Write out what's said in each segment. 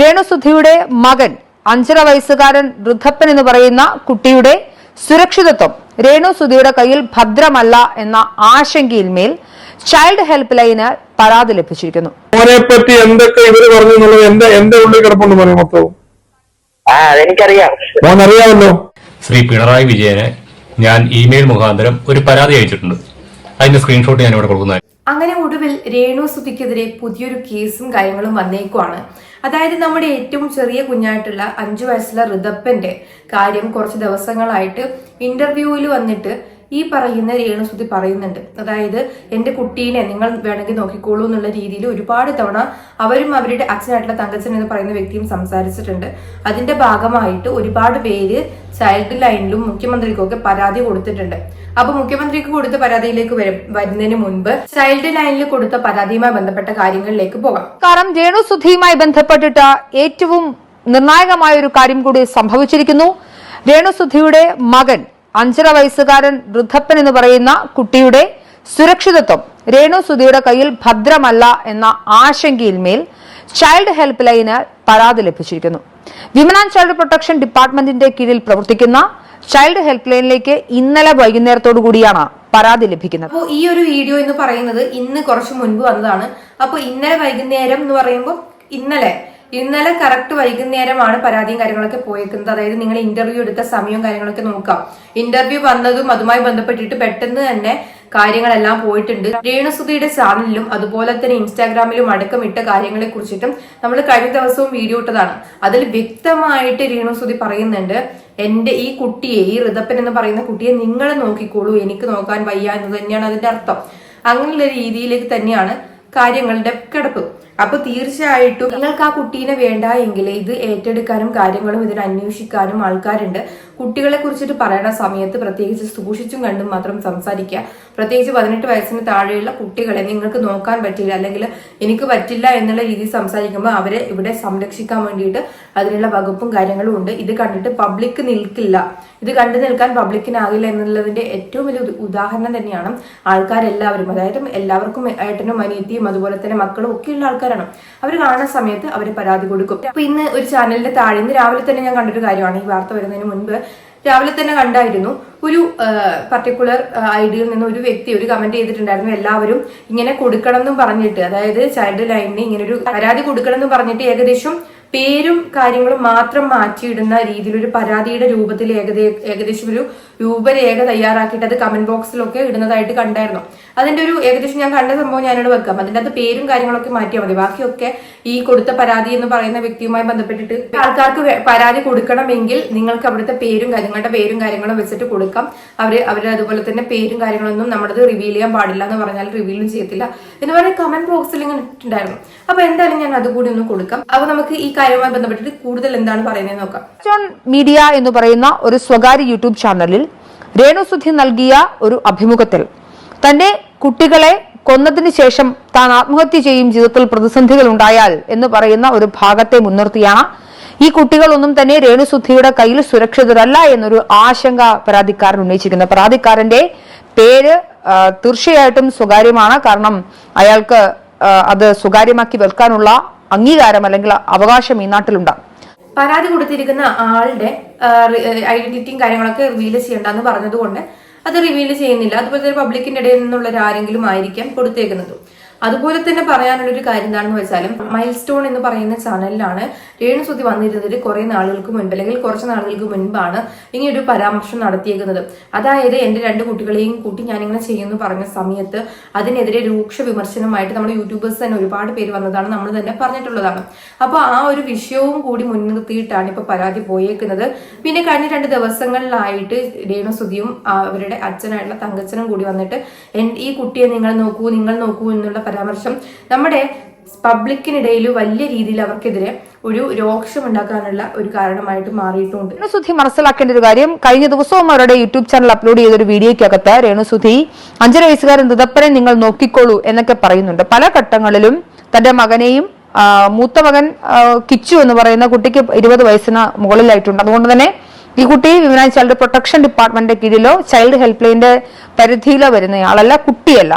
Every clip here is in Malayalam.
രേണുസുധിയുടെ മകൻ അഞ്ചര വയസ്സുകാരൻ വൃദ്ധപ്പൻ എന്ന് പറയുന്ന കുട്ടിയുടെ സുരക്ഷിതത്വം രേണുസുധിയുടെ കയ്യിൽ ഭദ്രമല്ല എന്ന ആശങ്കയിൽ മേൽ ചൈൽഡ് ഹെൽപ്പ് ലൈന് പരാതി ലഭിച്ചിരിക്കുന്നു. മോനെ പറ്റി എന്തൊക്കെ ഇവർ പറഞ്ഞു എന്നുള്ളത് എന്റെ എന്റെ ഉള്ളിൽ കിടപ്പുണ്ട് മൊത്തവും മോൻ അറിയാമല്ലോ. ശ്രീ പിണറായി വിജയന് ഞാൻ ഇമെയിൽ മുഖാന്തരം ഒരു പരാതി അയച്ചിട്ടുണ്ട്. അതിന്റെ സ്ക്രീൻഷോട്ട് ഞാൻ ഇവിടെ കൊടുക്കുന്നു അങ്ങനെ ഒടുവിൽ രേണു സുധിക്കെതിരെ പുതിയൊരു കേസും കാര്യങ്ങളും വന്നേക്കുവാണ്. അതായത് നമ്മുടെ ഏറ്റവും ചെറിയ കുഞ്ഞായിട്ടുള്ള അഞ്ചു വയസ്സുള്ള ഋതപ്പന്റെ കാര്യം കുറച്ച് ദിവസങ്ങളായിട്ട് ഇന്റർവ്യൂവിൽ വന്നിട്ട് ഈ പറയുന്ന രേണുസുതി പറയുന്നുണ്ട്. അതായത് എന്റെ കുട്ടീനെ നിങ്ങൾ വേണമെങ്കിൽ നോക്കിക്കോളൂ എന്നുള്ള രീതിയിൽ ഒരുപാട് തവണ അവരും അവരുടെ അച്ഛനായിട്ടുള്ള തങ്കച്ചൻ എന്ന് പറയുന്ന വ്യക്തിയും സംസാരിച്ചിട്ടുണ്ട്. അതിന്റെ ഭാഗമായിട്ട് ഒരുപാട് പേര് ചൈൽഡ് ലൈനിലും മുഖ്യമന്ത്രിക്കും ഒക്കെ പരാതി കൊടുത്തിട്ടുണ്ട്. അപ്പൊ മുഖ്യമന്ത്രിക്ക് കൊടുത്ത പരാതിയിലേക്ക് വരും വരുന്നതിന് മുൻപ് ചൈൽഡ് ലൈനിൽ കൊടുത്ത പരാതിയുമായി ബന്ധപ്പെട്ട കാര്യങ്ങളിലേക്ക് പോകാം. കാരണം രേണുസുധിയുമായി ബന്ധപ്പെട്ടിട്ട് ഏറ്റവും നിർണായകമായ ഒരു കാര്യം കൂടി സംഭവിച്ചിരിക്കുന്നു. രേണുസുധിയുടെ മകൻ അഞ്ചര വയസ്സുകാരൻ വൃദ്ധപ്പൻ എന്ന് പറയുന്ന കുട്ടിയുടെ സുരക്ഷിതത്വം രേണു സുധിയുടെ കയ്യിൽ ഭദ്രമല്ല എന്ന ആശങ്കയിൽ മേൽ ചൈൽഡ് ഹെൽപ്പ് ലൈന് പരാതി ലഭിച്ചിരിക്കുന്നു. വിമൻ ആൻഡ് ചൈൽഡ് പ്രൊട്ടക്ഷൻ ഡിപ്പാർട്ട്മെന്റിന്റെ കീഴിൽ പ്രവർത്തിക്കുന്ന ചൈൽഡ് ഹെൽപ്പ് ലൈനിലേക്ക് ഇന്നലെ വൈകുന്നേരത്തോടു കൂടിയാണ് പരാതി ലഭിക്കുന്നത്. അപ്പോൾ ഈ ഒരു വീഡിയോ എന്ന് പറയുന്നത് ഇന്ന് കുറച്ച് മുൻപ് വന്നതാണ്. അപ്പോൾ ഇന്നലെ വൈകുന്നേരം എന്ന് പറയുമ്പോൾ ഇന്നലെ ഇന്നലെ കറക്റ്റ് വൈകുന്നേരമാണ് പരാതിയും കാര്യങ്ങളൊക്കെ പോയേക്കുന്നത്. അതായത് നിങ്ങൾ ഇന്റർവ്യൂ എടുത്ത സമയവും കാര്യങ്ങളൊക്കെ നോക്കാം. ഇന്റർവ്യൂ വന്നതും അതുമായി ബന്ധപ്പെട്ടിട്ട് പെട്ടെന്ന് തന്നെ കാര്യങ്ങളെല്ലാം പോയിട്ടുണ്ട്. രേണുസുതിയുടെ ചാനലിലും അതുപോലെ തന്നെ ഇൻസ്റ്റാഗ്രാമിലും അടക്കം ഇട്ട കാര്യങ്ങളെ കുറിച്ചിട്ടും നമ്മൾ കഴിഞ്ഞ ദിവസവും വീഡിയോ ഇട്ടതാണ്. അതിൽ വ്യക്തമായിട്ട് രേണുസുതി പറയുന്നുണ്ട് എന്റെ ഈ കുട്ടിയെ ഈ ഋതപ്പൻ എന്ന് പറയുന്ന കുട്ടിയെ നിങ്ങൾ നോക്കിക്കോളൂ. എനിക്ക് നോക്കാൻ വയ്യ എന്ന് തന്നെയാണ് അതിന്റെ അർത്ഥം. അങ്ങനെയുള്ള രീതിയിലേക്ക് തന്നെയാണ് കാര്യങ്ങളുടെ കിടപ്പ്. അപ്പൊ തീർച്ചയായിട്ടും നിങ്ങൾക്ക് ആ കുട്ടീനെ വേണ്ട എങ്കിൽ ഇത് ഏറ്റെടുക്കാനും കാര്യങ്ങളും ഇതിന് അന്വേഷിക്കാനും ആൾക്കാരുണ്ട്. കുട്ടികളെ കുറിച്ചിട്ട് പറയണ സമയത്ത് പ്രത്യേകിച്ച് സൂക്ഷിച്ചും കണ്ടും മാത്രം സംസാരിക്കുക. പ്രത്യേകിച്ച് പതിനെട്ട് വയസ്സിന് താഴെയുള്ള കുട്ടികളെ നിങ്ങൾക്ക് നോക്കാൻ പറ്റില്ല അല്ലെങ്കിൽ എനിക്ക് പറ്റില്ല എന്നുള്ള രീതിയിൽ സംസാരിക്കുമ്പോൾ അവരെ ഇവിടെ സംരക്ഷിക്കാൻ വേണ്ടിയിട്ട് അതിനുള്ള വകുപ്പും കാര്യങ്ങളും ഉണ്ട്. ഇത് കണ്ടിട്ട് പബ്ലിക് നിൽക്കില്ല. ഇത് കണ്ടു നിൽക്കാൻ പബ്ലിക്കിനാകില്ല എന്നുള്ളതിന്റെ ഏറ്റവും വലിയ ഉദാഹരണം തന്നെയാണ് ആൾക്കാരെല്ലാവരും. അതായത് എല്ലാവർക്കും ഏട്ടനും അനിയത്തിയും അതുപോലെ തന്നെ മക്കളും ഒക്കെയുള്ള ആൾക്കാരാണ് അവർ കാണുന്ന സമയത്ത് അവർ പരാതി കൊടുക്കും. അപ്പൊ ഇന്ന് ഒരു ചാനലിന്റെ താഴെ ഇന്ന് രാവിലെ തന്നെ ഞാൻ കണ്ടൊരു കാര്യമാണ്. ഈ വാർത്ത വരുന്നതിന് മുൻപ് രാവിലെ തന്നെ കണ്ടായിരുന്നു. ഒരു പർട്ടിക്കുലർ ഐഡിയിൽ നിന്ന് ഒരു വ്യക്തി ഒരു കമന്റ് ചെയ്തിട്ടുണ്ടായിരുന്നു. എല്ലാവരും ഇങ്ങനെ കൊടുക്കണം എന്നും പറഞ്ഞിട്ട് അതായത് ചൈൽഡ് ലൈനിന് ഇങ്ങനെ ഒരു പരാതി കൊടുക്കണം എന്നും പറഞ്ഞിട്ട് ഏകദേശം പേരും കാര്യങ്ങളും മാത്രം മാറ്റിയിടുന്ന രീതിയിൽ ഒരു പരാതിയുടെ രൂപത്തിൽ ഏകദേ ഏകദേശം ഒരു രൂപരേഖ തയ്യാറാക്കിയിട്ട് അത് കമന്റ് ബോക്സിലൊക്കെ ഇടുന്നതായിട്ട് കണ്ടായിരുന്നു. അതിന്റെ ഒരു ഏകദേശം ഞാൻ കണ്ട സംഭവം ഞാനിവിടെ വെക്കാം. അതിന്റെ അത് പേരും കാര്യങ്ങളൊക്കെ മാറ്റിയാൽ മതി. ബാക്കിയൊക്കെ ഈ കൊടുത്ത പരാതി എന്ന് പറയുന്ന വ്യക്തിയുമായി ബന്ധപ്പെട്ടിട്ട് ആൾക്കാർക്ക് പരാതി കൊടുക്കണമെങ്കിൽ നിങ്ങൾക്ക് അവിടുത്തെ പേരും നിങ്ങളുടെ പേരും കാര്യങ്ങളും വെച്ചിട്ട് കൊടുക്കാം. അവർ അവർ അതുപോലെ തന്നെ പേരും കാര്യങ്ങളൊന്നും നമ്മളത് റിവീൽ ചെയ്യാൻ പാടില്ല എന്ന് പറഞ്ഞാൽ റിവീലും ചെയ്യത്തില്ല എന്ന് പറയുന്ന കമന്റ് ബോക്സിൽ ഇങ്ങനെ ഇട്ടിട്ടുണ്ടായിരുന്നു. അപ്പൊ എന്തായാലും ഞാൻ അതുകൂടി ഒന്ന് കൊടുക്കാം. അപ്പൊ നമുക്ക് ഈ കാര്യവുമായി ബന്ധപ്പെട്ടിട്ട് കൂടുതൽ എന്താണ് പറയുന്നത് നോക്കാം. മീഡിയ എന്ന് പറയുന്ന ഒരു സ്വകാര്യ യൂട്യൂബ് ചാനലിൽ രേണുസുധി നൽകിയ ഒരു അഭിമുഖത്തിൽ തന്റെ കുട്ടികളെ കൊന്നതിന് ശേഷം താൻ ആത്മഹത്യ ചെയ്യും ജീവിതത്തിൽ പ്രതിസന്ധികൾ ഉണ്ടായാൽ എന്ന് പറയുന്ന ഒരു ഭാഗത്തെ മുൻനിർത്തിയാണ്. ഈ കുട്ടികളൊന്നും തന്നെ രേണുസുദ്ധിയുടെ കയ്യിൽ സുരക്ഷിതരല്ല എന്നൊരു ആശങ്ക പരാതിക്കാരൻ ഉന്നയിച്ചിരിക്കുന്നത് പരാതിക്കാരന്റെ പേര് തീർച്ചയായിട്ടും സ്വകാര്യമാണ്. കാരണം അയാൾക്ക് അത് സ്വകാര്യമാക്കി വെൽക്കാനുള്ള അംഗീകാരം അല്ലെങ്കിൽ അവകാശം ഈ നാട്ടിലുണ്ടാകും. പരാതി കൊടുത്തിരിക്കുന്ന ആളുടെ ഐഡന്റിറ്റിയും കാര്യങ്ങളൊക്കെ റിവീൽ ചെയ്യണ്ടെന്ന് പറഞ്ഞതുകൊണ്ട് അത് റിവീൽ ചെയ്യുന്നില്ല. അതുപോലെ തന്നെ പബ്ലിക്കിന്റെ ഇടയിൽ നിന്നുള്ള ആരെങ്കിലും ആയിരിക്കാം കൊടുത്തേക്കുന്നത്. അതുപോലെ തന്നെ പറയാനുള്ള ഒരു കാര്യം എന്താണെന്ന് വെച്ചാലും മൈൽ സ്റ്റോൺ എന്ന് പറയുന്ന ചാനലിലാണ് രേണുസുതി വന്നിരുന്നത് കുറെ നാളുകൾക്ക് മുൻപ് അല്ലെങ്കിൽ കുറച്ച് നാളുകൾക്ക് മുൻപാണ് ഇങ്ങനെ ഒരു പരാമർശം നടത്തിയേക്കുന്നത്. അതായത് എന്റെ രണ്ട് കുട്ടികളെയും കൂട്ടി ഞാനിങ്ങനെ ചെയ്യുന്നു പറഞ്ഞ സമയത്ത് അതിനെതിരെ രൂക്ഷ വിമർശനമായിട്ട് നമ്മുടെ യൂട്യൂബേഴ്സ് തന്നെ ഒരുപാട് പേര് വന്നതാണ് നമ്മൾ തന്നെ പറഞ്ഞിട്ടുള്ളതാണ്. അപ്പോൾ ആ ഒരു വിഷയവും കൂടി മുൻനിർത്തിയിട്ടാണ് ഇപ്പൊ പരാതി പോയേക്കുന്നത്. പിന്നെ കഴിഞ്ഞ രണ്ട് ദിവസങ്ങളിലായിട്ട് രേണുസുതിയും അവരുടെ അച്ഛനായിട്ടുള്ള തങ്കച്ചനും കൂടി വന്നിട്ട് ഈ കുട്ടിയെ നിങ്ങൾ നോക്കൂ നിങ്ങൾ നോക്കൂ എന്നുള്ള പരാമർശം. നമ്മുടെ പബ്ലിക്കിനിടയിൽ വലിയ രീതിയിൽ അവർക്കെതിരെ ഒരു രോക്ഷമുണ്ടാക്കാനുള്ള ഒരു കാരണമായിട്ട് മാറിയിട്ടുണ്ട്. രേണുസുധി മനസ്സിലാക്കേണ്ട ഒരു കാര്യം കഴിഞ്ഞ ദിവസവും അവരുടെ യൂട്യൂബ് ചാനൽ അപ്ലോഡ് ചെയ്ത ഒരു വീഡിയോയ്ക്കകത്ത് രേണുസുധി അഞ്ചര വയസ്സുകാരൻ ദുതപ്പനെ നിങ്ങൾ നോക്കിക്കോളൂ എന്നൊക്കെ പറയുന്നുണ്ട്. പല ഘട്ടങ്ങളിലും തന്റെ മകനെയും മൂത്ത മകൻ കിച്ചു എന്ന് പറയുന്ന കുട്ടിക്ക് ഇരുപത് വയസ്സിന് മുകളിലായിട്ടുണ്ട്. അതുകൊണ്ട് തന്നെ ഈ കുട്ടി വിമൻ ചൈൽഡ് പ്രൊട്ടക്ഷൻ ഡിപ്പാർട്ട്മെന്റിന്റെ കീഴിലോ ചൈൽഡ് ഹെൽപ്പ് ലൈനിന്റെ പരിധിയിലോ വരുന്നയാളല്ല കുട്ടിയല്ല.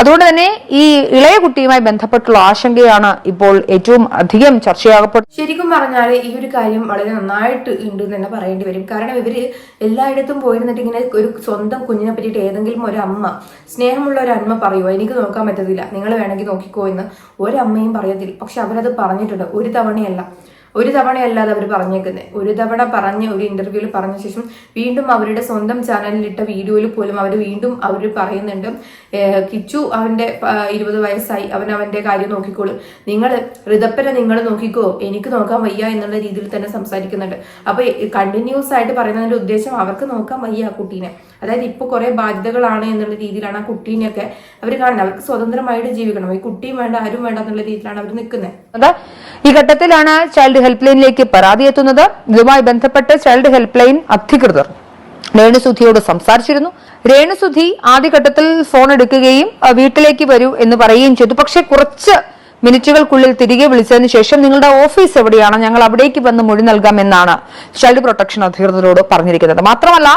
അതുകൊണ്ട് തന്നെ ഈ ഇളയ കുട്ടിയുമായി ബന്ധപ്പെട്ടുള്ള ആശങ്കയാണ് ഇപ്പോൾ ഏറ്റവും അധികം ചർച്ചയാകപ്പെട്ടത്. ശരിക്കും പറഞ്ഞാൽ ഈ ഒരു കാര്യം വളരെ നന്നായിട്ട് ഉണ്ട് തന്നെ പറയേണ്ടി വരും. കാരണം ഇവർ എല്ലായിടത്തും പോയിരുന്നിട്ട് ഇങ്ങനെ ഒരു സ്വന്തം കുഞ്ഞിനെ പറ്റിയിട്ട് ഏതെങ്കിലും ഒരു അമ്മ സ്നേഹമുള്ള ഒരു അമ്മ പറയുമോ എനിക്ക് നോക്കാൻ പറ്റത്തില്ല. നിങ്ങൾ വേണമെങ്കിൽ നോക്കിക്കോ എന്ന് ഒരമ്മയും പറയത്തില്ല. പക്ഷെ അവരത് പറഞ്ഞിട്ടുണ്ട്. ഒരു തവണയല്ല. ഒരു തവണയല്ലാതെ അവർ പറഞ്ഞേക്കുന്നത് ഒരു തവണ പറഞ്ഞ് ഒരു ഇന്റർവ്യൂവിൽ പറഞ്ഞ ശേഷം വീണ്ടും അവരുടെ സ്വന്തം ചാനലിലിട്ട വീഡിയോയിൽ പോലും അവർ വീണ്ടും അവർ പറയുന്നുണ്ട്. കിച്ചു അവന്റെ ഇരുപത് വയസ്സായി. അവൻ അവന്റെ കാര്യം നോക്കിക്കോളും. നിങ്ങൾ ഋതപ്പനെ നിങ്ങൾ നോക്കിക്കോ. എനിക്ക് നോക്കാൻ വയ്യ എന്നുള്ള രീതിയിൽ തന്നെ സംസാരിക്കുന്നുണ്ട്. അപ്പൊ കണ്ടിന്യൂസ് ആയിട്ട് പറയുന്നതിന്റെ ഉദ്ദേശം അവർക്ക് നോക്കാൻ വയ്യ ആ കുട്ടീനെ. അതായത് ഇപ്പൊ കുറെ ബാധ്യതകളാണ് എന്നുള്ള രീതിയിലാണ് ആ കുട്ടീനെയൊക്കെ അവർ കാണുന്നത്. അവർക്ക് സ്വതന്ത്രമായിട്ട് ജീവിക്കണം. ഈ കുട്ടിയും വേണ്ട ആരും വേണ്ട എന്നുള്ള രീതിയിലാണ് അവർ നിൽക്കുന്നത്. ഈ ഘട്ടത്തിലാണ് ചൈൽഡ് ഹെൽപ്പ് ലൈനിലേക്ക് പരാതി എത്തുന്നത്. ഇതുമായി ബന്ധപ്പെട്ട് ചൈൽഡ് ഹെൽപ്പ് ലൈൻ അധികൃതർ രേണുസുധിയോട് സംസാരിച്ചിരുന്നു. രേണുസുധി ആദ്യഘട്ടത്തിൽ ഫോൺ എടുക്കുകയും വീട്ടിലേക്ക് വരൂ എന്ന് പറയുകയും ചെയ്തു. പക്ഷെ കുറച്ച് മിനിറ്റുകൾക്കുള്ളിൽ തിരികെ വിളിച്ചതിന് ശേഷം നിങ്ങളുടെ ഓഫീസ് എവിടെയാണ്? ഞങ്ങൾ അവിടേക്ക് വന്ന് മൊഴി നൽകാമെന്നാണ് ചൈൽഡ് പ്രൊട്ടക്ഷൻ അധികൃതരോട് പറഞ്ഞിരിക്കുന്നത്. മാത്രമല്ല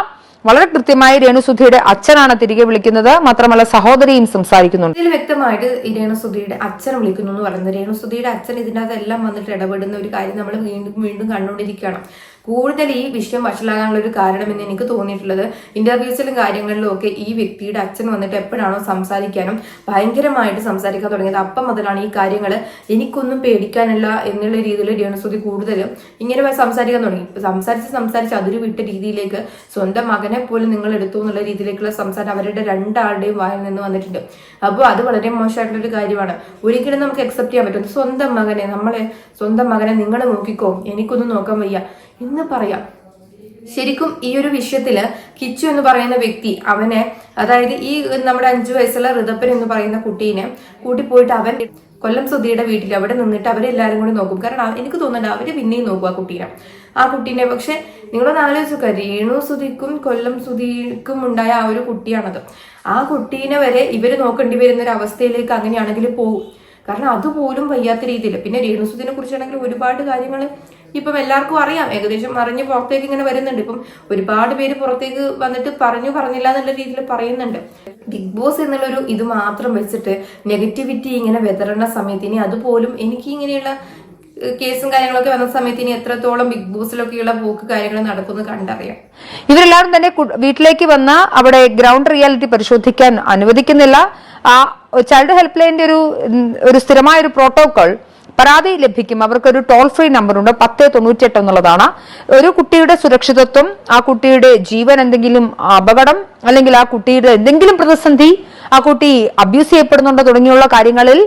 വളരെ കൃത്യമായി രേണുസുധിയുടെ അച്ഛനാണ് തിരികെ വിളിക്കുന്നത്. മാത്രമല്ല സഹോദരിയും സംസാരിക്കുന്നുണ്ട്. ഇതിൽ വ്യക്തമായിട്ട് രേണുസുധിയുടെ അച്ഛൻ വിളിക്കുന്നു എന്ന് പറയുന്നത്. രേണുസുധിയുടെ അച്ഛൻ ഇതിനകത്തെല്ലാം വന്നിട്ട് ഇടപെടുന്ന ഒരു കാര്യം നമ്മൾ വീണ്ടും വീണ്ടും കണ്ടുകൊണ്ടിരിക്കുകയാണ്. കൂടുതൽ ഈ വിഷയം വഷളാകാനുള്ള ഒരു കാരണമെന്ന് എനിക്ക് തോന്നിയിട്ടുള്ളത്. ഇന്റർവ്യൂസിലും കാര്യങ്ങളിലും ഒക്കെ ഈ വ്യക്തിയുടെ അച്ഛൻ വന്നിട്ട് എപ്പോഴാണോ സംസാരിക്കാനും ഭയങ്കരമായിട്ട് സംസാരിക്കാൻ തുടങ്ങിയത്. അപ്പം മുതലാണ് ഈ കാര്യങ്ങൾ എനിക്കൊന്നും പേടിക്കാനില്ല എന്നുള്ള രീതിയിൽ രേണുസുതി കൂടുതലും ഇങ്ങനെ സംസാരിക്കാൻ തുടങ്ങി. സംസാരിച്ച് സംസാരിച്ച് അതിര് വിട്ട രീതിയിലേക്ക് സ്വന്തം മകനെ പോലും നിങ്ങൾ എടുത്തു എന്നുള്ള രീതിയിലേക്കുള്ള സംസാരം അവരുടെ രണ്ടാളുടെയും വായിൽ നിന്ന് വന്നിട്ടുണ്ട്. അപ്പോൾ അത് വളരെ മോശമായിട്ടുള്ള ഒരു കാര്യമാണ്. ഒരിക്കലും നമുക്ക് അക്സെപ്റ്റ് ചെയ്യാൻ പറ്റും സ്വന്തം മകനെ നമ്മളെ സ്വന്തം മകനെ നിങ്ങൾ നോക്കിക്കോ. എനിക്കൊന്നും നോക്കാൻ വയ്യ. എന്ന് പറയാം. ശരിക്കും ഈ ഒരു വിഷയത്തിൽ കിച്ചു എന്ന് പറയുന്ന വ്യക്തി അവനെ അതായത് ഈ നമ്മുടെ അഞ്ചു വയസ്സുള്ള ഋതപ്പൻ എന്ന് പറയുന്ന കുട്ടീനെ കൂട്ടിപ്പോയിട്ട് അവൻ കൊല്ലം സുധിയുടെ വീട്ടിൽ അവിടെ നിന്നിട്ട് അവരെല്ലാരും കൂടി നോക്കും. കാരണം എനിക്ക് തോന്നുന്നുണ്ട് അവർ പിന്നെയും നോക്കും ആ കുട്ടീനെ. ആ കുട്ടീനെ പക്ഷെ നിങ്ങളൊന്ന് ആലോചിച്ചു രേണു സുധിക്കും കൊല്ലം സുധിക്കും ഉണ്ടായ ആ ഒരു കുട്ടിയാണത്. ആ കുട്ടീനെ വരെ ഇവർ നോക്കേണ്ടി വരുന്ന ഒരു അവസ്ഥയിലേക്ക് അങ്ങനെയാണെങ്കിൽ പോകും കാരണം അതുപോലും വയ്യാത്ത രീതിയിൽ പിന്നെ രേണുസുദിനെ കുറിച്ചാണെങ്കിൽ ഒരുപാട് കാര്യങ്ങൾ ഇപ്പം എല്ലാവർക്കും അറിയാം. ഏകദേശം അറിഞ്ഞ് പുറത്തേക്ക് ഇങ്ങനെ വരുന്നുണ്ട്. ഇപ്പം ഒരുപാട് പേര് പുറത്തേക്ക് വന്നിട്ട് പറഞ്ഞു പറഞ്ഞില്ല എന്നുള്ള രീതിയിൽ പറയുന്നുണ്ട്. ബിഗ് ബോസ് എന്നുള്ളൊരു ഇത് മാത്രം വെച്ചിട്ട് നെഗറ്റിവിറ്റി ഇങ്ങനെ വിതരണ സമയത്ത് ഇനി അതുപോലും എനിക്ക് ഇങ്ങനെയുള്ള കേസും കാര്യങ്ങളൊക്കെ വന്ന സമയത്ത് ഇനി എത്രത്തോളം ബിഗ് ബോസിലൊക്കെയുള്ള പോക്ക് കാര്യങ്ങൾ നടക്കുമെന്ന് കണ്ടറിയാം. ഇവരെല്ലാവരും തന്നെ വീട്ടിലേക്ക് വന്ന അവിടെ ഗ്രൗണ്ട് റിയാലിറ്റി പരിശോധിക്കാൻ അനുവദിക്കുന്നില്ല. ആ ചൈൽഡ് ഹെൽപ്പ് ലൈനിന്റെ ഒരു ഒരു സ്ഥിരമായ ഒരു പ്രോട്ടോകോൾ പരാതി ലഭിക്കും. അവർക്കൊരു ടോൾ ഫ്രീ നമ്പറുണ്ട് പത്ത് തൊണ്ണൂറ്റിയെട്ട് എന്നുള്ളതാണ്. ഒരു കുട്ടിയുടെ സുരക്ഷിതത്വം ആ കുട്ടിയുടെ ജീവൻ എന്തെങ്കിലും അപകടം അല്ലെങ്കിൽ ആ കുട്ടിയുടെ എന്തെങ്കിലും പ്രതിസന്ധി ആ കുട്ടി അബ്യൂസ് ചെയ്യപ്പെടുന്നുണ്ടോ തുടങ്ങിയുള്ള കാര്യങ്ങളിൽ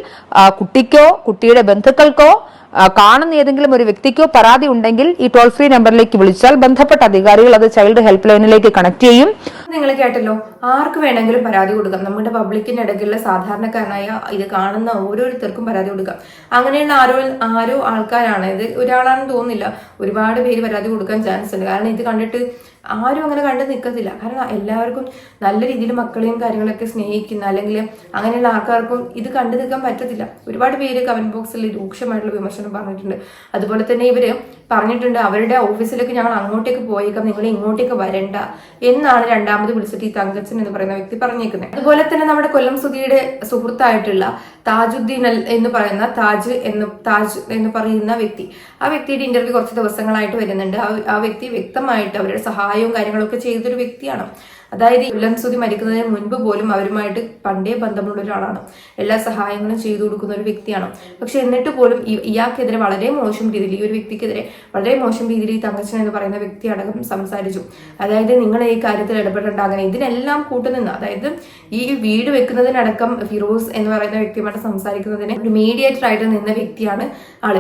കുട്ടിക്കോ കുട്ടിയുടെ ബന്ധുക്കൾക്കോ കാണുന്ന ഏതെങ്കിലും ഒരു വ്യക്തിക്കോ പരാതി ഉണ്ടെങ്കിൽ ഈ ടോൾ ഫ്രീ നമ്പറിലേക്ക് വിളിച്ചാൽ ബന്ധപ്പെട്ട അധികാരികൾ അത് ചൈൽഡ് ഹെൽപ്പ് ലൈനിലേക്ക് കണക്ട് ചെയ്യും. നിങ്ങൾ കേട്ടല്ലോ ആർക്ക് വേണമെങ്കിലും പരാതി കൊടുക്കാം. നമ്മുടെ പബ്ലിക്കിന്റെ ഇടയ്ക്കുള്ള സാധാരണക്കാരനായ ഇത് കാണുന്ന ഓരോരുത്തർക്കും പരാതി കൊടുക്കാം. അങ്ങനെയുള്ള ആരോ ആരോ ആൾക്കാരാണ്. ഇത് ഒരാളാണെന്ന് തോന്നുന്നില്ല. ഒരുപാട് പേര് പരാതി കൊടുക്കാൻ ചാൻസ് ഉണ്ട്. കാരണം ഇത് കണ്ടിട്ട് ആരും അങ്ങനെ കണ്ടു നിൽക്കത്തില്ല കാരണം എല്ലാവർക്കും നല്ല രീതിയിൽ മക്കളെയും കാര്യങ്ങളൊക്കെ സ്നേഹിക്കുന്ന അല്ലെങ്കിൽ അങ്ങനെയുള്ള ആൾക്കാർക്കും ഇത് കണ്ടു നിൽക്കാൻ പറ്റത്തില്ല. ഒരുപാട് പേര് കമന്റ് ബോക്സിൽ രൂക്ഷമായിട്ടുള്ള വിമർശനം പറഞ്ഞിട്ടുണ്ട്. അതുപോലെ തന്നെ ഇവർ പറഞ്ഞിട്ടുണ്ട് അവരുടെ ഓഫീസിലേക്ക് ഞങ്ങൾ അങ്ങോട്ടേക്ക് പോയേക്കാം നിങ്ങൾ ഇങ്ങോട്ടേക്ക് വരണ്ട എന്നാണ് രണ്ടാമത് വിളിച്ചിട്ട് ഈ തങ്കച്ചൻ എന്ന് പറയുന്ന വ്യക്തി പറഞ്ഞേക്കുന്നത്. അതുപോലെ തന്നെ നമ്മുടെ കൊല്ലം സുധിയുടെ സുഹൃത്തായിട്ടുള്ള താജുദ്ദീൻ അൽ എന്ന് പറയുന്ന താജ് എന്ന് താജ് എന്ന് പറയുന്ന വ്യക്തി ആ വ്യക്തിയുടെ ഇന്റർവ്യൂ കുറച്ച് ദിവസങ്ങളായിട്ട് വരുന്നുണ്ട്. ആ- വ്യക്തി വ്യക്തമായിട്ട് അവരുടെ സഹായവും കാര്യങ്ങളൊക്കെ ചെയ്തൊരു വ്യക്തിയാണ്. അതായത് സുധി മരിക്കുന്നതിന് മുൻപ് പോലും അവരുമായിട്ട് പണ്ടേ ബന്ധമുള്ള ഒരാളാണ്. എല്ലാ സഹായങ്ങളും ചെയ്തു കൊടുക്കുന്ന ഒരു വ്യക്തിയാണ്. പക്ഷെ എന്നിട്ട് പോലും ഇയാൾക്കെതിരെ വളരെ മോശം രീതിയിൽ ഈ ഒരു വ്യക്തിക്കെതിരെ വളരെ മോശം രീതിയിൽ ഈ തങ്കച്ചൻ എന്ന് പറയുന്ന വ്യക്തി അടക്കം സംസാരിച്ചു. അതായത് നിങ്ങൾ ഈ കാര്യത്തിൽ ഇടപെടേണ്ട അങ്ങനെ ഇതിനെല്ലാം കൂട്ടുനിന്ന് അതായത് ഈ വീട് വെക്കുന്നതിനടക്കം ഫിറോസ് എന്ന് പറയുന്ന വ്യക്തിയുമായിട്ട് സംസാരിക്കുന്നതിന് ഒരു മീഡിയേറ്റർ ആയിട്ട് നിന്ന വ്യക്തിയാണ് ആൾ.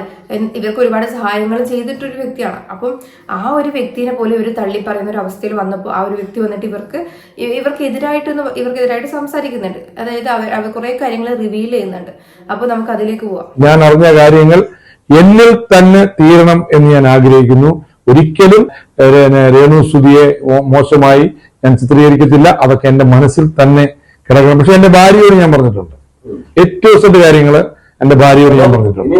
ഇവർക്ക് ഒരുപാട് സഹായങ്ങൾ ചെയ്തിട്ടൊരു വ്യക്തിയാണ്. അപ്പം ആ ഒരു വ്യക്തിനെ പോലെ ഒരു തള്ളി പറയുന്ന ഒരു അവസ്ഥയിൽ വന്നപ്പോൾ ആ ഒരു വ്യക്തി വന്നിട്ട് ഇവർക്ക് ഇ- ഇവർക്ക് എതിരായിട്ട് ഇവർക്കെതിരായിട്ട് സംസാരിക്കുന്നുണ്ട്. അതായത് അവർ അവർ കുറെ കാര്യങ്ങൾ റിവീൽ ചെയ്യുന്നുണ്ട്. അപ്പോൾ നമുക്ക് അതിലേക്ക് പോവാം. ഞാൻ അറിഞ്ഞ കാര്യങ്ങൾ എന്നിൽ തന്നെ തീരണം എന്ന് ഞാൻ ആഗ്രഹിക്കുന്നു. ഒരിക്കലും രേണു സ്തുതിയെ മോശമായി ഞാൻ ചിത്രീകരിക്കത്തില്ല. അതൊക്കെ എന്റെ മനസ്സിൽ തന്നെ കിടക്കണം. പക്ഷെ എന്റെ ഭാര്യയോട് ഞാൻ പറഞ്ഞിട്ടുണ്ട്. ഏറ്റവും സെറ്റ് കാര്യങ്ങൾ എന്റെ ഭാര്യയോട് ഞാൻ പറഞ്ഞിട്ടുണ്ട്.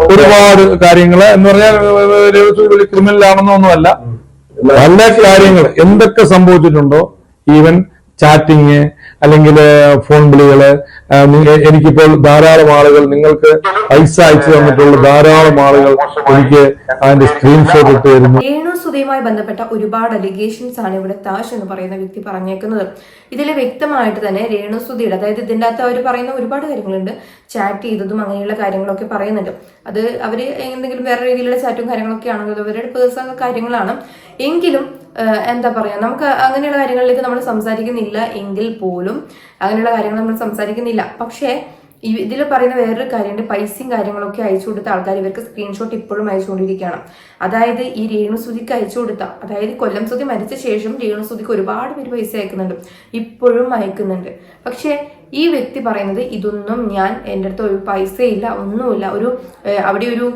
ഒരുപാട്. കാര്യങ്ങൾ എന്ന് പറഞ്ഞാൽ ക്രിമിനൽ ക്രിമിനൽ ആണെന്നൊന്നുമല്ല പല കാര്യങ്ങൾ എന്തൊക്കെ സംഭവിച്ചിട്ടുണ്ടോ? ഈവൻ ചാറ്റിങ് അല്ലെങ്കിൽ ഫോൺ വിളികൾ എനിക്കിപ്പോൾ ധാരാളം ആളുകൾ നിങ്ങൾക്ക് പൈസ അയച്ചു തന്നിട്ടുള്ള ധാരാളം ആളുകൾ എനിക്ക് അതിന്റെ സ്ക്രീൻഷോട്ട് ഇട്ട് തരുന്നു. സുധയുമായി ബന്ധപ്പെട്ട ഒരുപാട് അലിഗേഷൻസ് ആണ് ഇവിടെ താഷ് എന്ന് പറയുന്ന വ്യക്തി പറഞ്ഞേക്കുന്നത്. ഇതിൽ വ്യക്തമായിട്ട് തന്നെ രേണു സുധിയുടെ അതായത് ഇതിന്റെ അകത്ത് അവർ പറയുന്ന ഒരുപാട് കാര്യങ്ങളുണ്ട്. ചാറ്റ് ചെയ്തതും അങ്ങനെയുള്ള കാര്യങ്ങളൊക്കെ പറയുന്നുണ്ട്. അത് അവർ എന്തെങ്കിലും വേറെ രീതിയിലുള്ള ചാറ്റും കാര്യങ്ങളൊക്കെ ആണെങ്കിൽ അവരുടെ പേഴ്സണൽ കാര്യങ്ങളാണ്. എങ്കിലും എന്താ പറയാ നമുക്ക് അങ്ങനെയുള്ള കാര്യങ്ങളിലേക്ക് നമ്മൾ സംസാരിക്കുന്നില്ല എങ്കിൽ പോലും അങ്ങനെയുള്ള കാര്യങ്ങൾ നമ്മൾ സംസാരിക്കുന്നില്ല. പക്ഷേ ഇതിൽ പറയുന്ന വേറൊരു കാര്യമുണ്ട് പൈസയും കാര്യങ്ങളൊക്കെ അയച്ചു കൊടുത്ത ആൾക്കാർ ഇവർക്ക് സ്ക്രീൻഷോട്ട് ഇപ്പോഴും അയച്ചുകൊണ്ടിരിക്കുകയാണ്. അതായത് ഈ രേണുസുതിക്ക് അയച്ചു കൊടുത്ത അതായത് കൊല്ലം സുതി മരിച്ച ശേഷം രേണുസുതിക്ക് ഒരുപാട് പേര് പൈസ അയക്കുന്നുണ്ട് ഇപ്പോഴും അയക്കുന്നുണ്ട്. പക്ഷേ ഈ വ്യക്തി പറയുന്നത് ഇതൊന്നും ഞാൻ എന്റെ അടുത്ത് ഒരു പൈസയില്ല ഒന്നുമില്ല ഒരു അവിടെ ഒരു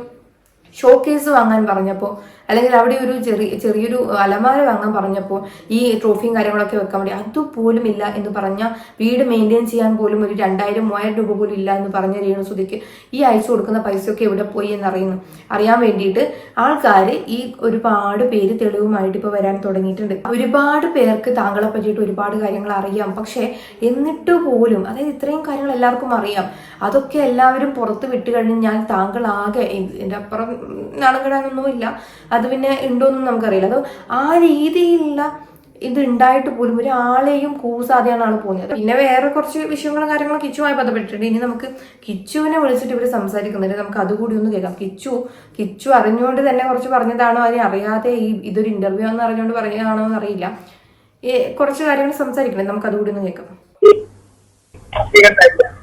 ഷോക്കേസ് വാങ്ങാൻ പറഞ്ഞപ്പോൾ അല്ലെങ്കിൽ അവിടെ ഒരു ചെറിയ ചെറിയൊരു അലമാര വാങ്ങാൻ പറഞ്ഞപ്പോൾ ഈ ട്രോഫിയും കാര്യങ്ങളൊക്കെ വെക്കാൻ വേണ്ടി അതുപോലും ഇല്ല എന്ന് പറഞ്ഞ വീട് മെയിന്റെയിൻ ചെയ്യാൻ പോലും ഒരു രണ്ടായിരം മൂവായിരം രൂപ പോലും ഇല്ല എന്ന് പറഞ്ഞ രേണുസുതിക്ക് ഈ അയച്ചു കൊടുക്കുന്ന പൈസയൊക്കെ എവിടെ പോയി എന്നറിയുന്നു. അറിയാൻ വേണ്ടിയിട്ട് ആൾക്കാർ ഈ ഒരുപാട് പേര് തെളിവുമായിട്ട് ഇപ്പോൾ വരാൻ തുടങ്ങിയിട്ടുണ്ട്. ഒരുപാട് പേർക്ക് താങ്കളെ പറ്റിയിട്ട് ഒരുപാട് കാര്യങ്ങൾ അറിയാം. പക്ഷേ എന്നിട്ട് പോലും അതായത് ഇത്രയും കാര്യങ്ങൾ എല്ലാവർക്കും അറിയാം. അതൊക്കെ എല്ലാവരും പുറത്ത് വിട്ട് കഴിഞ്ഞാൽ താങ്കൾ ആകെ എന്റെ അപ്പുറം നാണംകെടാനൊന്നുമില്ല അത് പിന്നെ ഉണ്ടോയെന്നും നമുക്കറിയില്ല. അത് ആ രീതിയിലുള്ള ഇത് ഉണ്ടായിട്ട് പോലും ഒരാളെയും കൂസാതെയാണ് ആൾ പോകുന്നത്. പിന്നെ വേറെ കുറച്ച് വിഷയങ്ങളും കാര്യങ്ങളും കിച്ചുമായി ബന്ധപ്പെട്ടിട്ടുണ്ട്. ഇനി നമുക്ക് കിച്ചുവിനെ വിളിച്ചിട്ട് ഇവർ സംസാരിക്കുന്നുണ്ട്. നമുക്ക് അതുകൂടി ഒന്ന് കേൾക്കാം. കിച്ചു കിച്ചു അറിഞ്ഞുകൊണ്ട് തന്നെ കുറച്ച് പറഞ്ഞതാണോ? അതിനെ അറിയാതെ ഈ ഇതൊരു ഇന്റർവ്യൂ എന്ന് അറിഞ്ഞുകൊണ്ട് പറഞ്ഞതാണോ എന്ന് അറിയില്ല. ഈ കുറച്ച് കാര്യങ്ങൾ സംസാരിക്കണം. നമുക്ക് അതുകൂടി ഒന്ന് കേൾക്കാം.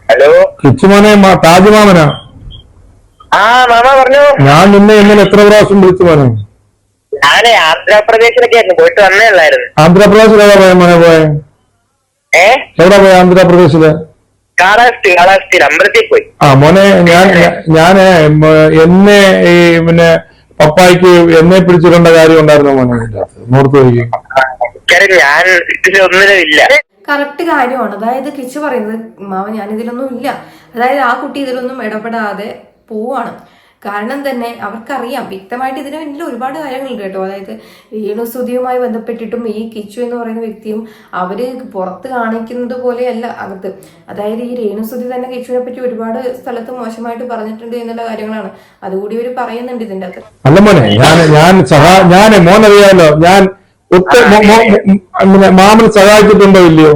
ഹലോ. കിച്ചുമാനെ താജ്മാമനാ ആ മാമ പറഞ്ഞു. ഞാൻ നിന്നെ ഇന്നലെ എത്ര പ്രാവശ്യം വിളിച്ചു പറഞ്ഞു ഞാൻ ആന്ധ്രാപ്രദേശിലൊക്കെ ആയിരുന്നു പോയിട്ട് വന്നേ ഉള്ളായിരുന്നു. ആന്ധ്രാപ്രദേശിൽ എവിടെ പോയ മോനെ പോയെ? ഏ? എവിടെ പോയ ആന്ധ്രാപ്രദേശിൽ? കാളഹസ്തി കാളഹസ്തി അമ്പലത്തിൽ പോയി. ആ മോനെ ഞാൻ ഞാൻ എന്നെ ഈ പിന്നെ പപ്പായ്ക്ക് എന്നെ പിടിച്ചിടേണ്ട കാര്യം ഉണ്ടായിരുന്നു മോനെ. നോർത്ത് ഞാൻ ഇതിലൊന്നിനും ഇല്ല. കറക്റ്റ് കാര്യമാണ്. അതായത് കിച്ചു പറയുന്നത് മാവ ഞാൻ ഇതിലൊന്നും ഇല്ല. അതായത് ആ കുട്ടി ഇതിലൊന്നും ഇടപെടാതെ പോവാണ്. കാരണം തന്നെ അവർക്കറിയാം വ്യക്തമായിട്ട് ഇതിന് പിന്നിൽ ഒരുപാട് കാര്യങ്ങളുണ്ട് കേട്ടോ. അതായത് രേണുസുതിയുമായി ബന്ധപ്പെട്ടിട്ടും ഈ കിച്ചു എന്ന് പറയുന്ന വ്യക്തിയും അവർ പുറത്ത് കാണിക്കുന്നത് പോലെയല്ല അകത്ത്. അതായത് ഈ രേണുസുതി തന്നെ കിച്ചുവിനെ പറ്റി ഒരുപാട് സ്ഥലത്ത് മോശമായിട്ട് പറഞ്ഞിട്ടുണ്ട് എന്നുള്ള കാര്യങ്ങളാണ്. അതുകൂടി ഇവർ പറയുന്നുണ്ട് ഇതിന്റെ അകത്ത്. അല്ല മോനെ ഞാൻ ഞാൻ സഹാ ഞാൻ മോനറിയാമല്ലോ ഞാൻ മാമൻ സഹായിച്ചിട്ടുണ്ടോ ഇല്ലയോ?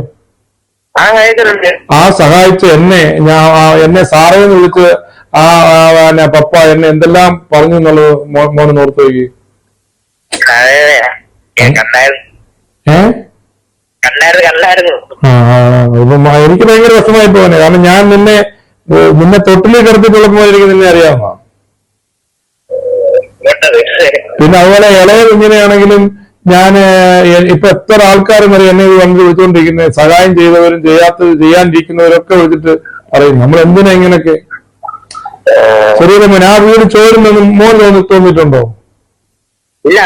ആ സഹായിച്ച എന്നെ ഞാൻ എന്നെ സാറേ എന്ന് വിളിച്ച് ആ പിന്നെ പപ്പ എന്നെ എന്തെല്ലാം പറഞ്ഞു എന്നുള്ളത് മോനെ നോർത്ത് മ- എനിക്ക് ഭയങ്കര വിഷമായി പോനെ കാരണം ഞാൻ നിന്നെ നിന്നെ തൊട്ടിലേക്ക് കിടത്തിട്ടുള്ളപ്പോ എനിക്ക് നിന്നെ അറിയാവുന്ന പിന്നെ അതുപോലെ ഇളയത് ഇങ്ങനെയാണെങ്കിലും ഞാൻ ഇപ്പൊ എത്ര ആൾക്കാരും അറിയാം എന്നെ വന്ന് വിളിച്ചുകൊണ്ടിരിക്കുന്നത് സഹായം ചെയ്തവരും ചെയ്യാത്തത് ചെയ്യാണ്ടിരിക്കുന്നവരൊക്കെ വിളിച്ചിട്ട് പറയും. നമ്മൾ എന്തിനാ ഇങ്ങനൊക്കെ ചെറിയ മോൻ ആ വീട് ചോരുന്നെന്ന് മോൻ തോന്നി തോന്നിയിട്ടുണ്ടോ? ഇല്ല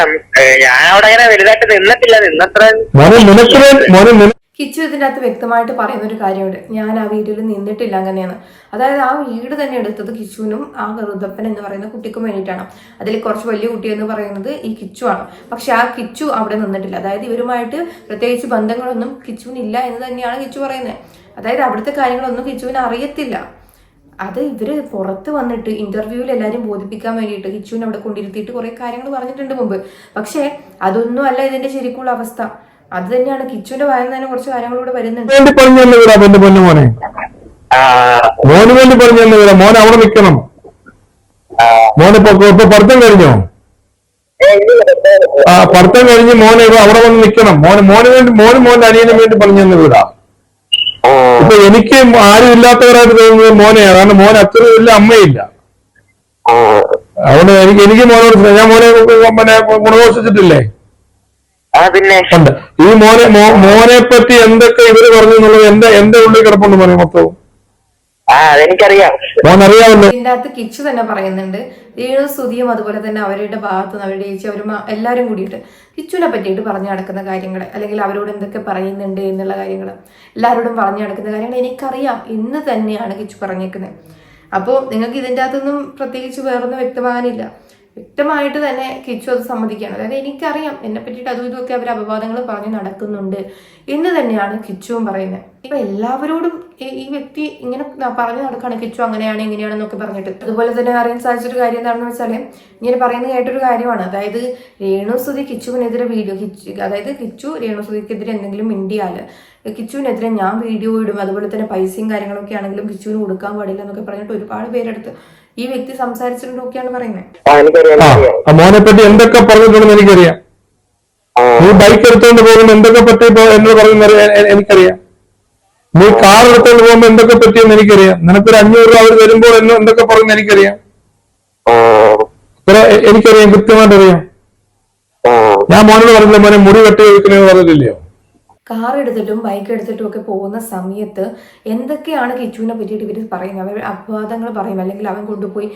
ഞാൻ അവിടെ അങ്ങനെ വലുതായിട്ട് നിന്നിട്ടില്ല നിന്നത്ര മോനെ നിനക്ക് മോനെ നിന- കിച്ചു ഇതിന്റെ അകത്ത് വ്യക്തമായിട്ട് പറയുന്ന ഒരു കാര്യമുണ്ട്. ഞാൻ ആ വീട്ടിൽ നിന്നിട്ടില്ല അങ്ങനെയാണ്. അതായത് ആ വീട് തന്നെ എടുത്തത് കിച്ചുവിനും ആ ഋതപ്പൻ എന്ന് പറയുന്ന കുട്ടിക്കും വേണ്ടിയിട്ടാണ്. അതിൽ കുറച്ച് വലിയ കുട്ടി എന്ന് പറയുന്നത് ഈ കിച്ചു ആണ്. പക്ഷെ ആ കിച്ചു അവിടെ നിന്നിട്ടില്ല. അതായത് ഇവരുമായിട്ട് പ്രത്യേകിച്ച് ബന്ധങ്ങളൊന്നും കിച്ചുവിനില്ല എന്ന് തന്നെയാണ് കിച്ചു പറയുന്നത്. അതായത് അവിടുത്തെ കാര്യങ്ങളൊന്നും കിച്ചുവിന് അറിയത്തില്ല. അത് ഇവർ പുറത്ത് വന്നിട്ട് ഇന്റർവ്യൂവിൽ എല്ലാവരും ബോധിപ്പിക്കാൻ വേണ്ടിയിട്ട് ഹിച്ചുവിനെ അവിടെ കൊണ്ടിരുത്തിയിട്ട് കുറെ കാര്യങ്ങൾ പറഞ്ഞിട്ടുണ്ട് മുമ്പ്. പക്ഷേ അതൊന്നും അല്ല ഇതിന്റെ ശരിക്കുള്ള അവസ്ഥ. അത് തന്നെയാണ് കിച്ചുവിന്റെ വായന തന്നെ കുറച്ച് കാര്യങ്ങളൂടെ വരുന്നുണ്ട്. മോനെ? മോൻ അവിടെ നിൽക്കണം. ഇപ്പൊ പഠിത്തം കഴിഞ്ഞോ? പഠിത്തം കഴിഞ്ഞ് മോനെ ഇപ്പൊ അവിടെ വന്ന് നിൽക്കണം. മോന് മോന് വേണ്ടി മോന് മോന്റെ അനിയനും വേണ്ടി പറഞ്ഞു തന്നെ വിടാം ഇപ്പൊ എനിക്ക് ആരും ഇല്ലാത്തവരായിട്ട് തോന്നുന്നത് മോനെയാണ്. കാരണം മോൻ അത്ര ഇല്ല അമ്മയില്ല. അതുകൊണ്ട് എനിക്ക് എനിക്ക് മോനോട്. ഞാൻ മോനെ പിന്നെ ഗുണഘോഷിച്ചിട്ടില്ലേ? ഉണ്ട്. ഈ മോനെ മോനെ പറ്റി എന്തൊക്കെ ഇവർ പറഞ്ഞു എന്നുള്ളത് എന്റെ എന്റെ ഉള്ളിൽ കിടപ്പുണ്ട് മോനെ മൊത്തവും. അതെനിക്കറിയാം. മോൻ അറിയാമല്ലോ ഇതിന്റെ അകത്ത് കിച്ചു തന്നെ പറയുന്നുണ്ട്. ഏഴ് സ്തുതിയും അതുപോലെ തന്നെ അവരുടെ ഭാഗത്ത് നിന്ന് അവരുടെ ചേച്ചി അവരും എല്ലാവരും കൂടിയിട്ട് കിച്ചുവിനെ പറ്റിയിട്ട് പറഞ്ഞു നടക്കുന്ന കാര്യങ്ങൾ അല്ലെങ്കിൽ അവരോട് എന്തൊക്കെ പറയുന്നുണ്ട് എന്നുള്ള കാര്യങ്ങൾ എല്ലാവരോടും പറഞ്ഞു നടക്കുന്ന കാര്യങ്ങൾ എനിക്കറിയാം. ഇന്ന് തന്നെയാണ് കിച്ചു പറഞ്ഞേക്കുന്നത്. അപ്പോൾ നിങ്ങൾക്ക് ഇതിന്റെ അകത്തൊന്നും പ്രത്യേകിച്ച് വേറൊന്നും വ്യക്തമാകാനില്ല. വ്യക്തമായിട്ട് തന്നെ കിച്ചു അത് സമ്മതിക്കുകയാണ്. അതായത് എനിക്കറിയാം എന്നെ പറ്റിയിട്ട് അതും ഇതുമൊക്കെ അവർ അപവാദങ്ങൾ പറഞ്ഞ് നടക്കുന്നുണ്ട് എന്ന് തന്നെയാണ് കിച്ചുവും പറയുന്നത്. ഇപ്പൊ എല്ലാവരോടും ഈ- വ്യക്തി ഇങ്ങനെ പറഞ്ഞു നടക്കുകയാണ് കിച്ചു അങ്ങനെയാണ് ഇങ്ങനെയാണെന്നൊക്കെ പറഞ്ഞിട്ട്. അതുപോലെ തന്നെ അറിയാൻ സാധിച്ചൊരു കാര്യം എന്താണെന്ന് വെച്ചാൽ ഇങ്ങനെ പറയുന്നത് കേട്ടൊരു കാര്യമാണ്. അതായത് രേണുസുതി കിച്ചുവിനെതിരെ വീഡിയോ കിച്ചു അതായത് കിച്ചു രേണുസുതിക്കെതിരെ എന്തെങ്കിലും മിണ്ടിയാൽ കിച്ചുവിനെതിരെ ഞാൻ വീഡിയോ ഇടും. അതുപോലെ തന്നെ പൈസയും കാര്യങ്ങളൊക്കെ ആണെങ്കിലും കിച്ചുവിന് കൊടുക്കാൻ പാടില്ല എന്നൊക്കെ പറഞ്ഞിട്ട് ഒരുപാട് പേരെടുത്ത് ഈ വ്യക്തി സംസാരിച്ചിട്ടുണ്ടൊക്കെയാണ് പറയുന്നത് മോനെ പറ്റി എന്തൊക്കെ പറഞ്ഞിട്ടുണ്ടെന്ന് എനിക്കറിയാം. നീ ബൈക്ക് എടുത്തോണ്ട് പോകുമ്പോൾ എന്തൊക്കെ പറ്റി എന്നോട് എ- എനിക്കറിയാം. നീ കാർ എടുത്തോണ്ട് പോകുമ്പോൾ എന്തൊക്കെ പറ്റിയെന്ന് എനിക്കറിയാം. നിനക്കൊരു അഞ്ഞൂറ് രൂപ അവർ വരുമ്പോൾ എന്നോ എന്തൊക്കെ പറയുന്ന എനിക്കറിയാം. എനിക്കറിയാം കൃത്യമായിട്ട് അറിയാം ഞാൻ മോനോട് പറഞ്ഞില്ല മോനെ മുടി വെട്ടി വെക്കണെന്ന് പറഞ്ഞില്ലയോ കാർ എടുത്തിട്ടും ബൈക്ക് എടുത്തിട്ടും ഒക്കെ പോകുന്ന സമയത്ത് എന്തൊക്കെയാണ് കിച്ചുവിനെ പറ്റിയിട്ട് ഇവർ പറയുന്നത്? അവർ അപവാദങ്ങൾ പറയും അല്ലെങ്കിൽ അവൻ കൊണ്ടുപോയി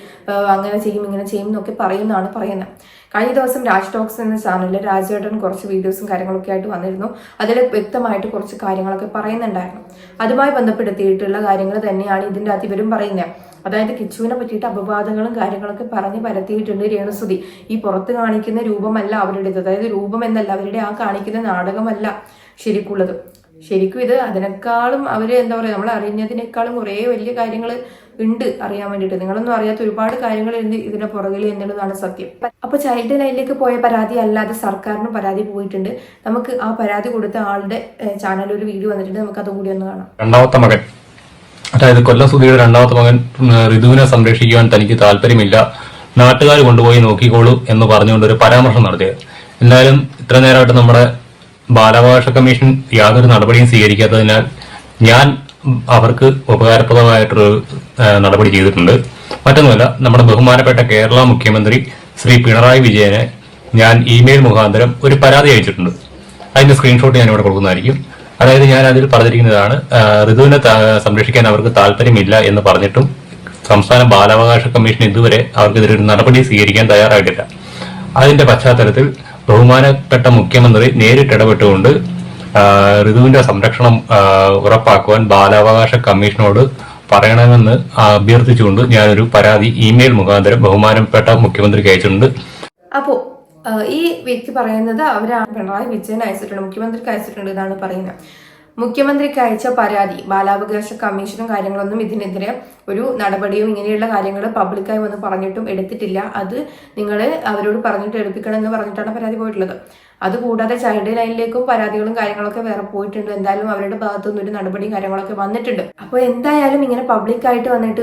അങ്ങനെ ചെയ്യും ഇങ്ങനെ ചെയ്യും എന്നൊക്കെ പറയുന്നതാണ് പറയുന്നത്. കഴിഞ്ഞ ദിവസം രാജ് ടോക്സ് എന്ന ചാനലിൽ രാജേട്ടൻ കുറച്ച് വീഡിയോസും കാര്യങ്ങളൊക്കെ ആയിട്ട് വന്നിരുന്നു. അതിൽ വ്യക്തമായിട്ട് കുറച്ച് കാര്യങ്ങളൊക്കെ പറയുന്നുണ്ടായിരുന്നു. അതുമായി ബന്ധപ്പെടുത്തിയിട്ടുള്ള കാര്യങ്ങൾ തന്നെയാണ് ഇതിന്റെ അകത്ത് ഇവരും പറയുന്നത്. അതായത് കിച്ചുവിനെ പറ്റിയിട്ട് അപവാദങ്ങളും കാര്യങ്ങളൊക്കെ പറഞ്ഞ് പരത്തിയിട്ടുണ്ട് രേണുസുതി. ഈ പുറത്ത് കാണിക്കുന്ന രൂപമല്ല അവരുടേത്. അതായത് രൂപം എന്നല്ല അവരുടെ ആ കാണിക്കുന്ന നാടകമല്ല ശരിക്കുള്ളത്. ശരിക്കും ഇത് അതിനേക്കാളും അവർ എന്താ പറയുക നമ്മൾ അറിഞ്ഞതിനേക്കാളും കുറേ വലിയ കാര്യങ്ങൾ ഉണ്ട് അറിയാൻ വേണ്ടിയിട്ട്. നിങ്ങളൊന്നും അറിയാത്ത ഒരുപാട് കാര്യങ്ങൾ ഉണ്ട് ഇതിന്റെ പുറകിൽ എന്നുള്ളതാണ് സത്യം. അപ്പൊ ചൈൽഡ് ലൈനിലേക്ക് പോയ പരാതി അല്ലാതെ സർക്കാരിന് പരാതി പോയിട്ടുണ്ട്. നമുക്ക് ആ പരാതി കൊടുത്ത ആളുടെ ചാനലിൽ ഒരു വീഡിയോ വന്നിട്ടുണ്ട്. നമുക്ക് അതും കൂടി ഒന്ന് കാണാം. രണ്ടാമത്തെ മകൻ. അതായത് കൊല്ലം സുധിയുടെ രണ്ടാമത്തെ മകൻ ഋതുവിനെ സംരക്ഷിക്കുവാൻ തനിക്ക് താല്പര്യമില്ല. നാട്ടുകാർ കൊണ്ടുപോയി നോക്കിക്കോളൂ എന്ന് പറഞ്ഞുകൊണ്ട് ഒരു പരാമർശം നടത്തിയത്. എന്തായാലും ഇത്ര നേരമായിട്ട് നമ്മുടെ ബാലാവകാശ കമ്മീഷൻ യാതൊരു നടപടിയും സ്വീകരിക്കാത്തതിനാൽ ഞാൻ അവർക്ക് ഉപകാരപ്രദമായിട്ടൊരു നടപടി ചെയ്തിട്ടുണ്ട്. മറ്റൊന്നുമല്ല നമ്മുടെ ബഹുമാനപ്പെട്ട കേരള മുഖ്യമന്ത്രി ശ്രീ പിണറായി വിജയനെ ഞാൻ ഇമെയിൽ മുഖാന്തരം ഒരു പരാതി അയച്ചിട്ടുണ്ട്. അതിന്റെ സ്ക്രീൻഷോട്ട് ഞാൻ ഇവിടെ കൊടുക്കുന്നതായിരിക്കും. അതായത് ഞാൻ അതിൽ പറഞ്ഞിരിക്കുന്നതാണ് ഋതുവിനെ സംരക്ഷിക്കാൻ അവർക്ക് താല്പര്യമില്ല എന്ന് പറഞ്ഞിട്ടും സംസ്ഥാന ബാലാവകാശ കമ്മീഷൻ ഇതുവരെ അവർക്കെതിരെ ഒരു നടപടി സ്വീകരിക്കാൻ തയ്യാറായിട്ടില്ല. അതിന്റെ പശ്ചാത്തലത്തിൽ ബഹുമാനപ്പെട്ട മുഖ്യമന്ത്രി നേരിട്ട് ഇടപെട്ടുകൊണ്ട് ഋതുവിന്റെ സംരക്ഷണം ഉറപ്പാക്കുവാൻ ബാലാവകാശ കമ്മീഷനോട് പറയണമെന്ന് അഭ്യർത്ഥിച്ചുകൊണ്ട് ഞാനൊരു പരാതി ഇമെയിൽ മുഖാന്തരം ബഹുമാനപ്പെട്ട മുഖ്യമന്ത്രിക്ക് അയച്ചിട്ടുണ്ട്. അപ്പോ ആ, ഈ വ്യക്തി പറയുന്നത് അവരാണ് പിണറായി വിജയൻ അയച്ചിട്ടുണ്ട് മുഖ്യമന്ത്രിക്ക് അയച്ചിട്ടുണ്ട് എന്നാണ് പറയുന്നത്. മുഖ്യമന്ത്രിക്ക് അയച്ച പരാതി ബാലാവകാശ കമ്മീഷനും കാര്യങ്ങളൊന്നും ഇതിനെതിരെ ഒരു നടപടിയും ഇങ്ങനെയുള്ള കാര്യങ്ങൾ പബ്ലിക്കായി വന്ന് പറഞ്ഞിട്ടും എടുത്തിട്ടില്ല. അത് നിങ്ങൾ അവരോട് പറഞ്ഞിട്ട് എടുപ്പിക്കണം എന്ന് പറഞ്ഞിട്ടാണ് പരാതി പോയിട്ടുള്ളത്. അതുകൂടാതെ ചൈൽഡ് ലൈനിലേക്കും പരാതികളും കാര്യങ്ങളൊക്കെ വേറെ പോയിട്ടുണ്ട്. എന്തായാലും അവരുടെ ഭാഗത്തുനിന്ന് ഒരു നടപടിയും കാര്യങ്ങളൊക്കെ വന്നിട്ടുണ്ട്. അപ്പോൾ എന്തായാലും ഇങ്ങനെ പബ്ലിക്കായിട്ട് വന്നിട്ട്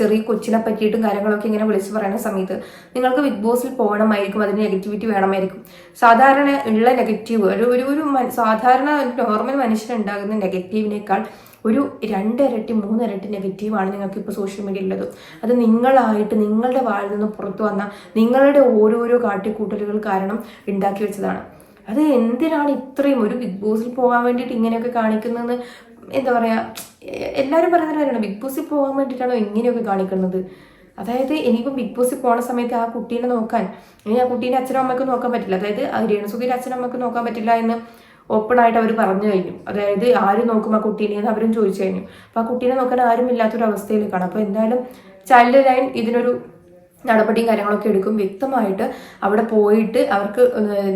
ചെറിയ കൊച്ചിനെ പറ്റിയിട്ടും കാര്യങ്ങളൊക്കെ ഇങ്ങനെ വിളിച്ചു പറയുന്ന സമയത്ത് നിങ്ങൾക്ക് ബിഗ് ബോസിൽ പോകണമായിരിക്കും അതിന് നെഗറ്റിവിറ്റി വേണമായിരിക്കും. സാധാരണ ഉള്ള നെഗറ്റീവ് ഒരു ഒരു സാധാരണ നോർമൽ മനുഷ്യൻ ഉണ്ടാകുന്ന നെഗറ്റീവിനേക്കാൾ ഒരു രണ്ടിരട്ടി മൂന്നിരട്ടി നെഗറ്റീവാണ് നിങ്ങൾക്ക് ഇപ്പോൾ സോഷ്യൽ മീഡിയയിൽ ഉള്ളത് അത് നിങ്ങളായിട്ട് നിങ്ങളുടെ വായിൽ നിന്ന് പുറത്തു വന്ന നിങ്ങളുടെ ഓരോരോ കാട്ടിക്കൂട്ടലുകൾ കാരണം ഉണ്ടാക്കി വെച്ചതാണ്. അത് എന്തിനാണ് ഇത്രയും ഒരു ബിഗ് ബോസിൽ പോകാൻ വേണ്ടിയിട്ട് ഇങ്ങനെയൊക്കെ കാണിക്കുന്നതെന്ന് എന്താ പറയുക എല്ലാവരും പറയുന്ന കാര്യമാണ്. ബിഗ് ബോസിൽ പോകാൻ വേണ്ടിയിട്ടാണോ ഇങ്ങനെയൊക്കെ കാണിക്കുന്നത്? അതായത് എനിക്കും ബിഗ് ബോസിൽ പോണ സമയത്ത് ആ കുട്ടീനെ നോക്കാൻ ഇനി ആ കുട്ടീന്റെ അച്ഛനും അമ്മയ്ക്കും നോക്കാൻ പറ്റില്ല. അതായത് രേണുസുഖിയുടെ അച്ഛനും അമ്മയ്ക്കും നോക്കാൻ പറ്റില്ല എന്ന് ഓപ്പൺ ആയിട്ട് അവർ പറഞ്ഞു കഴിഞ്ഞു. അതായത് ആര് നോക്കും ആ കുട്ടീനെ എന്ന് അവരും ചോദിച്ചു കഴിഞ്ഞു. അപ്പൊ ആ കുട്ടീനെ നോക്കാൻ ആരും ഇല്ലാത്തൊരു അവസ്ഥയിലേക്കാണ് അപ്പൊ എന്തായാലും ചൈൽഡ് ലൈൻ ഇതിനൊരു നടപടിയും കാര്യങ്ങളൊക്കെ എടുക്കും. വ്യക്തമായിട്ട് അവിടെ പോയിട്ട് അവർക്ക്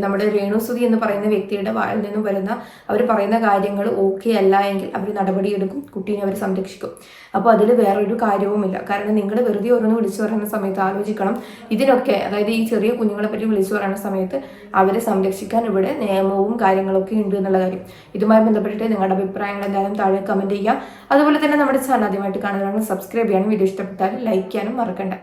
നമ്മുടെ രേണുസുതി എന്ന് പറയുന്ന വ്യക്തിയുടെ വായിൽ നിന്നും വരുന്ന അവർ പറയുന്ന കാര്യങ്ങൾ ഓക്കെ അല്ല എങ്കിൽ അവർ നടപടിയെടുക്കും. കുട്ടീനെ അവർ സംരക്ഷിക്കും. അപ്പോൾ അതിൽ വേറൊരു കാര്യവുമില്ല. കാരണം നിങ്ങൾ വെറുതെ ഓരോന്ന് വിളിച്ചു പറയുന്ന സമയത്ത് ആലോചിക്കണം. ഇതിനൊക്കെ അതായത് ഈ ചെറിയ കുഞ്ഞുങ്ങളെ പറ്റി വിളിച്ചു പറയുന്ന സമയത്ത് അവരെ സംരക്ഷിക്കാൻ ഇവിടെ നിയമവും കാര്യങ്ങളൊക്കെ ഉണ്ട് എന്നുള്ള കാര്യം. ഇതുമായി ബന്ധപ്പെട്ടിട്ട് നിങ്ങളുടെ അഭിപ്രായങ്ങൾ എന്തായാലും താഴെ കമന്റ് ചെയ്യുക. അതുപോലെ തന്നെ നമ്മുടെ ചാനൽ ആദ്യമായിട്ട് കാണുന്നതാണ് സബ്സ്ക്രൈബ് ചെയ്യാനും വീഡിയോ ഇഷ്ടപ്പെട്ടാൽ ലൈക്ക് ചെയ്യാനും മറക്കണ്ട.